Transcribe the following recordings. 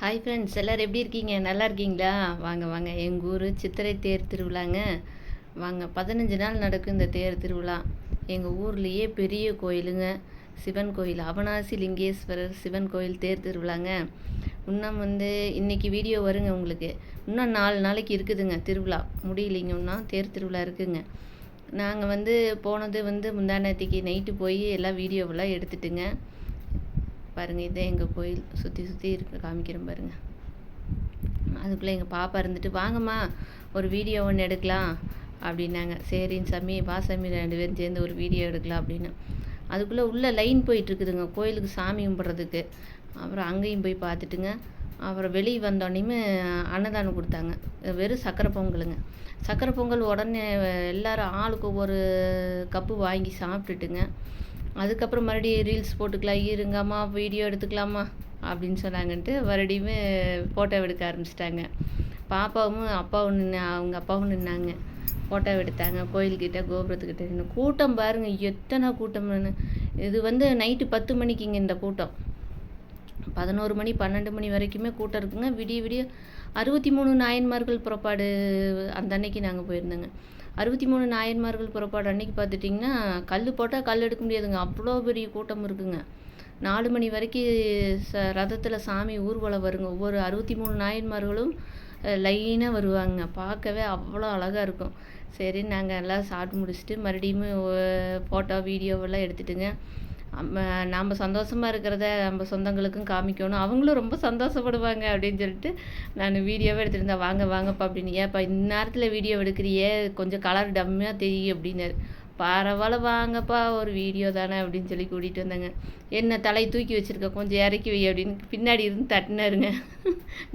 Hi friends எல்லோரும் எப்படி இருக்கீங்க? நல்லா இருக்கீங்களா? வாங்க வாங்க. எங்கள் ஊர் சித்திரை தேர் திருவிழாங்க. வாங்க பதினஞ்சு நாள் நடக்கும் இந்த தேர் திருவிழா. எங்கள் ஊர்லேயே பெரிய கோயிலுங்க. சிவன் கோயில் அவனாசி லிங்கேஸ்வரர் சிவன் கோயில் தேர் திருவிழாங்க. இன்னும் வந்து இன்றைக்கி வீடியோ வருங்க உங்களுக்கு. இன்னும் நாலு நாளைக்கு இருக்குதுங்க திருவிழா. முடியலைங்க இன்னும். தேர் திருவிழா இருக்குதுங்க நாங்கள் வந்து போனது வந்து முந்தானத்திக்கு நைட்டு போய் எல்லாம் வீடியோவெல்லாம் எடுத்துட்டுங்க. பாருங்கள் இதே எங்கள் கோயில் சுற்றி சுற்றி இருக்க காமிக்கிறேன் பாருங்கள் அதுக்குள்ளே எங்கள் பாப்பா இருந்துட்டு வாங்கம்மா ஒரு வீடியோ ஒன்று எடுக்கலாம் அப்படின்னாங்க. சரின்னு சாமி வா சாமி ரெண்டு பேரும் சேர்ந்து ஒரு வீடியோ எடுக்கலாம் அப்படின்னு. அதுக்குள்ளே உள்ளே லைன் போயிட்டுருக்குதுங்க கோயிலுக்கு சாமி கும்பிட்றதுக்கு. அப்புறம் அங்கேயும் போய் பார்த்துட்டுங்க. அப்புறம் வெளியே வந்தோடனையுமே அன்னதானம் கொடுத்தாங்க. வெறும் சக்கரை பொங்கலுங்க. சக்கரை பொங்கல் உடனே எல்லோரும் ஆளுக்கு ஒவ்வொரு கப்பு வாங்கி சாப்பிட்டுட்டுங்க. அதுக்கப்புறம் மறுபடியும் ரீல்ஸ் போட்டுக்கலாம் இருங்கம்மா வீடியோ எடுத்துக்கலாமா அப்படின்னு சொன்னாங்கன்ட்டு மறுபடியுமே ஃபோட்டோ எடுக்க ஆரம்பிச்சிட்டாங்க. பாப்பாவும் அப்பாவும் நின்று அவங்க அப்பாவும் நின்னாங்க. ஃபோட்டோ எடுத்தாங்க கோயில்கிட்ட கோபுரத்துக்கிட்ட நின்று கூட்டம் பாருங்கள் எத்தனை கூட்டம்னு. இது வந்து நைட்டு பத்து மணிக்குங்க இந்த கூட்டம். பதினோரு மணி பன்னெண்டு மணி வரைக்குமே கூட்டம் இருக்குங்க. விடிய விடிய அறுபத்தி மூணு நாயன்மார்கள் புறப்பாடு அந்த அன்னைக்கு நாங்கள் போயிருந்தோங்க. அறுபத்தி மூணு நாயன்மார்கள் புறப்பாடு அன்னைக்கு பார்த்துட்டிங்கன்னா கல் போட்டால் கல் எடுக்க முடியாதுங்க. அவ்வளோ பெரிய கூட்டம் இருக்குங்க. நாலு மணி வரைக்கும் ச ரதத்தில் சாமி ஊர்வலம் வருங்க. ஒவ்வொரு அறுபத்தி மூணு நாயன்மார்களும் லைனாக வருவாங்க. பார்க்கவே அவ்வளோ அழகாக இருக்கும். சரி நாங்கள் எல்லாம் சாப்பிட்டு முடிச்சுட்டு மறுபடியும் ஃபோட்டோ வீடியோவெல்லாம் எடுத்துட்டுங்க. நம்ம சந்தோஷமாக இருக்கிறத நம்ம சொந்தங்களுக்கும் காமிக்கணும். அவங்களும் ரொம்ப சந்தோஷப்படுவாங்க அப்படின்னு சொல்லிட்டு நான் வீடியோவே எடுத்துருந்தேன் வாங்க வாங்கப்பா அப்படின்னு. ஏன்ப்பா இந்நேரத்தில் வீடியோ எடுக்கிறியே? கொஞ்சம் கலர் டம்மியாக தெரியும் அப்படின்னாரு. பரவாயில்ல வாங்கப்பா ஒரு வீடியோ தானே அப்படின்னு சொல்லி கூட்டிகிட்டு வந்தாங்க. என்ன தலை தூக்கி வச்சுருக்க? கொஞ்சம் இறக்கி வை அப்படின்னு பின்னாடி இருந்து தட்டினாருங்க.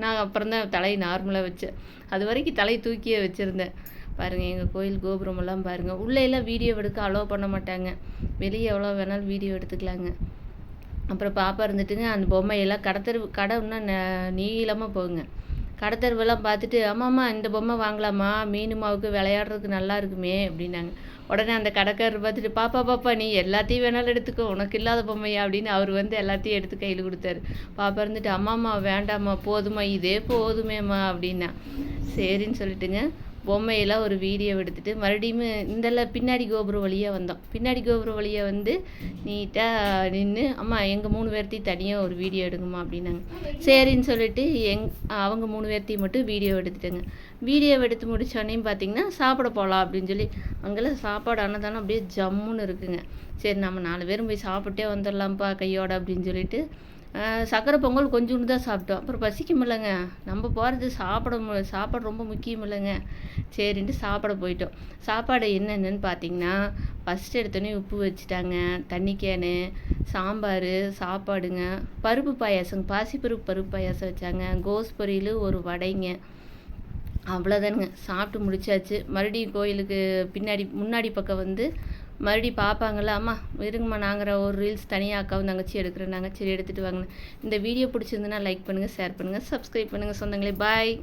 நான் அப்புறம் தான் தலையை நார்மலாக வச்சேன். அது வரைக்கும் தலை தூக்கியே வச்சுருந்தேன். பாருங்கள் எங்கள் கோயில் கோபுரமெல்லாம் பாருங்கள் உள்ளே எல்லாம் வீடியோ எடுக்க அலோவ் பண்ண மாட்டாங்க. வெளியே எவ்வளோ வேணாலும் வீடியோ எடுத்துக்கலாங்க. அப்புறம் பாப்பா இருந்துட்டுங்க அந்த பொம்மையெல்லாம் கடத்தரு கடை இன்னும் நீளமாக போகுங்க. கடத்தருவெல்லாம் பார்த்துட்டு ஆமாம்மா இந்த பொம்மை வாங்கலாமா? மீன் மாவுக்கு விளையாடுறதுக்கு நல்லா இருக்குமே அப்படின்னாங்க. உடனே அந்த கடைக்காரர் பார்த்துட்டு பாப்பா பாப்பா நீ எல்லாத்தையும் வேணாலும் எடுத்துக்கோ உனக்கு இல்லாத பொம்மையா? அப்படின்னு அவர் வந்து எல்லாத்தையும் எடுத்து கையில் கொடுத்தாரு. பாப்பா இருந்துட்டு அம்மாம்மா வேண்டாம்மா போதுமா இதே போதுமேம்மா அப்படின்னா. சரின்னு சொல்லிட்டுங்க. பொம்மையெல்லாம் ஒரு வீடியோ எடுத்துகிட்டு மறுபடியும் இந்தெல்லாம் பின்னாடி கோபுரம் வழியாக வந்தோம். பின்னாடி கோபுரம் வழியாக வந்து நீட்டாக நின்று அம்மா எங்கள் மூணு பேர்த்தையும் தனியாக ஒரு வீடியோ எடுங்கம்மா அப்படின்னாங்க. சரின்னு சொல்லிட்டு எங் அவங்க மூணு பேர்த்தையும் மட்டும் வீடியோ எடுத்துட்டேங்க. வீடியோ எடுத்து முடிச்சோடனே பார்த்தீங்கன்னா சாப்பிட போகலாம் அப்படின்னு சொல்லி அங்கெல்லாம் சாப்பாடு அன்னதானம் அப்படியே ஜம்முன்னு இருக்குங்க. சரி நம்ம நாலு பேரும் போய் சாப்பிட்டே வந்துடலாம்ப்பா கையோட அப்படின்னு சொல்லிட்டு சக்கரை பொங்கல் கொஞ்சோண்டு தான் சாப்பிட்டோம். அப்புறம் பசிக்கும் இல்லைங்க நம்ம போகிறது சாப்பிட சாப்பாடு ரொம்ப முக்கியம் இல்லைங்க சரின்ட்டு சாப்பிட போயிட்டோம். சாப்பாடு என்னென்னு பார்த்தீங்கன்னா ஃபஸ்ட்டு எடுத்தோடனே உப்பு வச்சுட்டாங்க தண்ணி கேனு சாம்பார் சாப்பாடுங்க. பருப்பு பாயாசம் பாசிப்பருப்பு பருப்பு பாயாசம் வச்சாங்க. கோஸ் பொரியல் ஒரு வடைங்க. அவ்வளோதானுங்க சாப்பிட்டு முடிச்சாச்சு. மறுபடியும் கோயிலுக்கு பின்னாடி முன்னாடி பக்கம் வந்து மறுபடி பார்ப்பாங்கள்ல அம்மா இருங்கம்மா நாங்கிற ஒரு ரீல்ஸ் தனியாக அக்காவும் தங்கச்சி எடுக்கிறேன் நாங்கள் சரி எடுத்துகிட்டு வாங்கினேன் இந்த வீடியோ பிடிச்சிருந்துன்னா லைக் பண்ணுங்கள் ஷேர் பண்ணுங்கள் சப்ஸ்கிரைப் பண்ணுங்கள் சொந்தங்களே பாய்